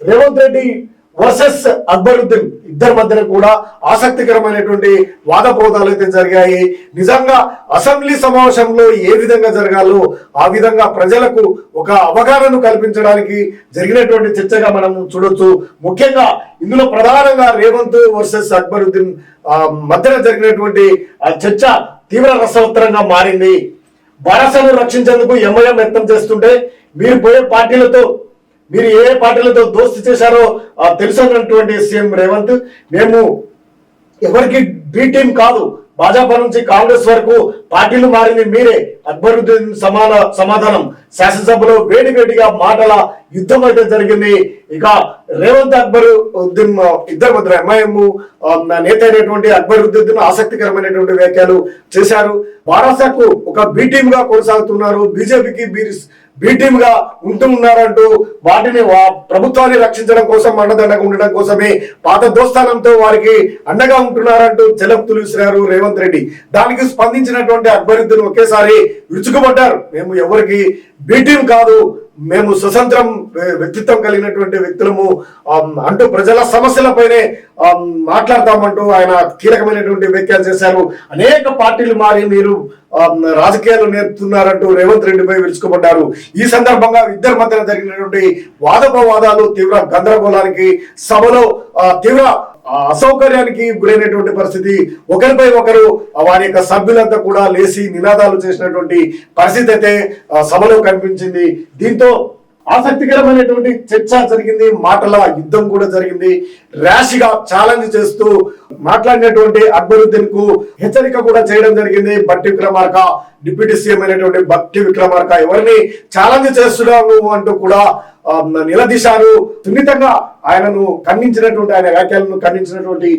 Revanth Reddy versus Akbaruddin ఇద్దరి మధ్యన కూడా ఆసక్తికరమైనటువంటి వాదపోదాలు అయితే జరిగాయి. నిజంగా అసెంబ్లీ సమావేశంలో ఏ విధంగా జరగాలో ఆ విధంగా ప్రజలకు ఒక అవగాహనను కల్పించడానికి జరిగినటువంటి చర్చగా మనం చూడొచ్చు. ముఖ్యంగా ఇందులో ప్రధానంగా రేవంత్ వర్సెస్ అక్బరుద్దీన్ ఆ, మధ్యన జరిగినటువంటి ఆ చర్చ తీవ్ర రసవత్తరంగా మారింది. భారతను రక్షించేందుకు ఎంఐఎం యత్నం చేస్తుంటే మీరు పోయే పార్టీలతో మీరు ఏ పార్టీలతో దోస్తు చేశారో ఆ, తెలుసు అన్నటువంటి సీఎం రేవంత్ మేము ఎవరికి బి టీం కాదు భాజపా నుంచి కాంగ్రెస్ వరకు పార్టీలు మారింది మీరే. అక్బరుద్దీన్ సమాన సమాధానం. శాసనసభలో వేడి వేడిగా మాటల యుద్ధం అయితే జరిగింది. ఇక రేవంత్ అక్బర్ ఉద్దీన్ ఇద్దరు మధ్య ఎంఐఎం నేత అయినటువంటి అక్బరుద్దీన్ ఆసక్తికరమైనటువంటి వ్యాఖ్యలు చేశారు. బారాసాకు ఒక బి టీమ్గా కొనసాగుతున్నారు. బీజేపీకి బీటీమ్గా ఉంటూ ఉన్నారంటూ వాటిని ప్రభుత్వాన్ని రక్షించడం కోసం అండదండగా ఉండడం కోసమే పాత దోస్తానంతో వారికి అండగా ఉంటున్నారంటూ చెలక్తులు విసిరారు రేవంత్ రెడ్డి. దానికి స్పందించినటువంటి అక్బరుద్దీన్ ఒకేసారి విరుచుకుపడ్డారు. మేము ఎవరికి బీటీం కాదు మేము స్వతంత్రం వ్యక్తిత్వం కలిగినటువంటి వ్యక్తులము అంటూ ప్రజల సమస్యలపైనే మాట్లాడతామంటూ ఆయన కీలకమైనటువంటి వ్యాఖ్యలు చేశారు. అనేక పార్టీలు మారి మీరు రాజకీయాలు నేర్పుతున్నారంటూ రేవంత్ రెడ్డిపై విరుచుకుపడ్డారు. ఈ సందర్భంగా ఇద్దరి మధ్యన జరిగినటువంటి వాదోపవాదాలు తీవ్ర గందరగోళానికి సభలో తీవ్ర అసౌకర్యానికి గురైనటువంటి పరిస్థితి. ఒకరిపై ఒకరు వారి యొక్క సభ్యులంతా కూడా లేచి నినాదాలు చేసినటువంటి పరిస్థితి అయితే సభలో కనిపించింది. దీంతో ఆసక్తికరమైనటువంటి చర్చ జరిగింది. మాటల యుద్ధం కూడా జరిగింది. ర్యాష్గా ఛాలెంజ్ చేస్తూ మాట్లాడినటువంటి అక్బరుద్దీన్కు హెచ్చరిక కూడా చేయడం జరిగింది. బట్టి విక్రమార్క డిప్యూటీ సీఎం అయినటువంటి బట్టి విక్రమార్క ఎవరిని ఛాలెంజ్ చేస్తున్నావు నువ్వు అంటూ కూడా నిలదీశారు. సున్నితంగా ఆయనను ఖండించినటువంటి ఆయన వ్యాఖ్యలను ఖండించినటువంటి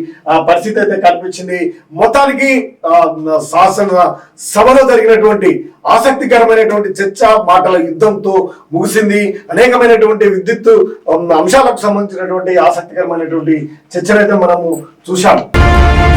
పరిస్థితి అయితే కనిపించింది. మొత్తానికి ఆ, శాసన సభలో జరిగినటువంటి ఆసక్తికరమైనటువంటి చర్చ మాటల యుద్ధంతో ముగిసింది. అనేకమైనటువంటి విద్యుత్ అంశాలకు సంబంధించినటువంటి ఆసక్తికరమైనటువంటి చర్చనైతే మనము చూశాం Tchau!